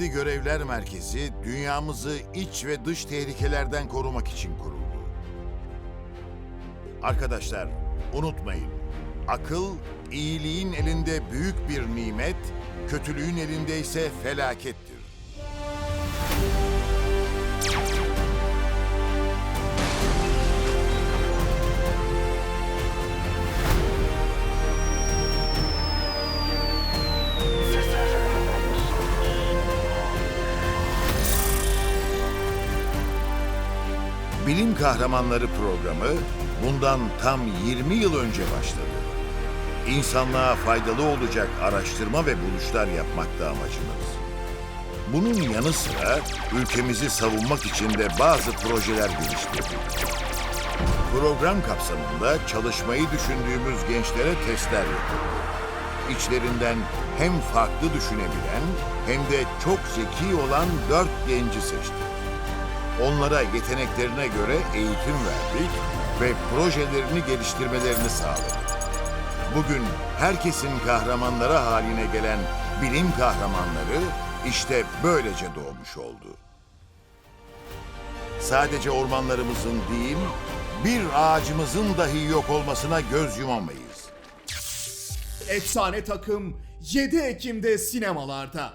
Gizli Görevler Merkezi dünyamızı iç ve dış tehlikelerden korumak için kuruldu. Arkadaşlar, unutmayın. Akıl, iyiliğin elinde büyük bir nimet, kötülüğün elinde ise felakettir. Bilim Kahramanları programı bundan tam 20 yıl önce başladı. İnsanlığa faydalı olacak araştırma ve buluşlar yapmakta amacımız. Bunun yanı sıra ülkemizi savunmak için de bazı projeler geliştirdik. Program kapsamında çalışmayı düşündüğümüz gençlere testler yapıldı. İçlerinden hem farklı düşünebilen hem de çok zeki olan dört genci seçtik. Onlara yeteneklerine göre eğitim verdik ve projelerini geliştirmelerini sağladık. Bugün herkesin kahramanları haline gelen bilim kahramanları işte böylece doğmuş oldu. Sadece ormanlarımızın değil, bir ağacımızın dahi yok olmasına göz yumamayız. Efsane takım 7 Ekim'de sinemalarda.